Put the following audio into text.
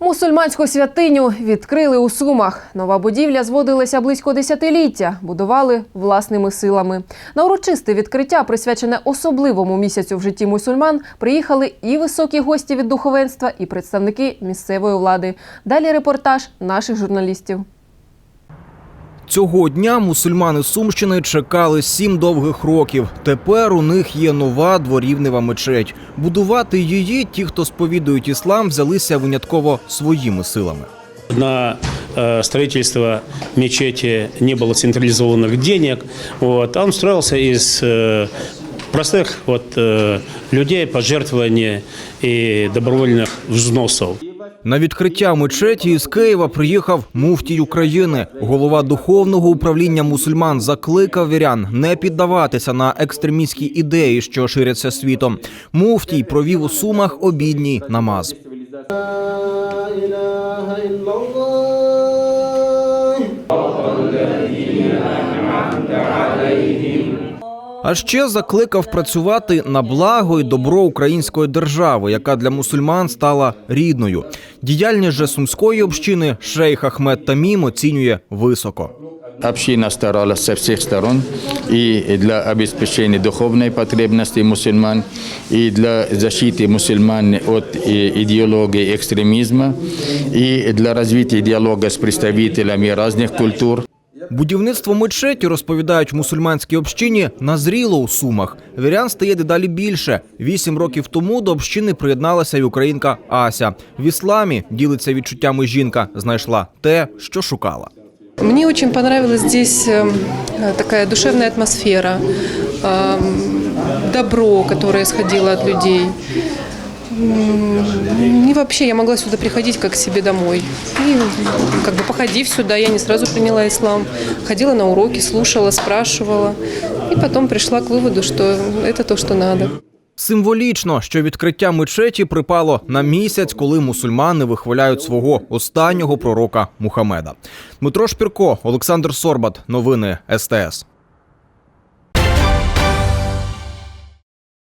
Мусульманську святиню відкрили у Сумах. Нова будівля зводилася близько десятиліття, будували власними силами. На урочисте відкриття, присвячене особливому місяцю в житті мусульман, приїхали і високі гості від духовенства, і представники місцевої влади. Далі репортаж наших журналістів. Цього дня мусульмани Сумщини чекали сім довгих років. Тепер у них є нова дворівнева мечеть. Будувати її ті, хто сповідують іслам, взялися винятково своїми силами. На э, строительство мечети не было централизованных денег. Вот. Он строился из э, простых вот, э, людей, пожертвований и добровольных взносов. На відкриття мечеті із Києва приїхав муфтій України. Голова духовного управління мусульман закликав вірян не піддаватися на екстремістські ідеї, що ширяться світом. Муфтій провів у сумах обідній намаз. А ще закликав працювати на благо і добро української держави, яка для мусульман стала рідною. Діяльність же сумської общини шейх Ахмед Тамім оцінює високо. Община старалась со всех сторон и для обеспечения духовной потребности мусульман, и для защиты мусульман от э, идеологии экстремизма, и для развития диалога с представителями разных культур. Будівництво мечеті, розповідають в мусульманській общині, назріло у сумах. Вірян стає дедалі більше. Вісім років тому до общини приєдналася й українка Ася. В ісламі ділиться відчуттями жінка, знайшла те, що шукала. Мне очень понравилась здесь э, такая душевная атмосфера, э, добро, которое исходило от людей М, И вообще я могла сюда приходить как к себе домой. И как бы походив сюда, я не сразу приняла ислам. Ходила на уроки, слушала, спрашивала. И потом пришла к выводу, что это то, что надо. Символічно, що відкриття мечеті припало на місяць, коли мусульмани вихваляють свого останнього пророка Мухаммеда. Дмитро Шпірко, Олександр Сорбат. Новини СТС.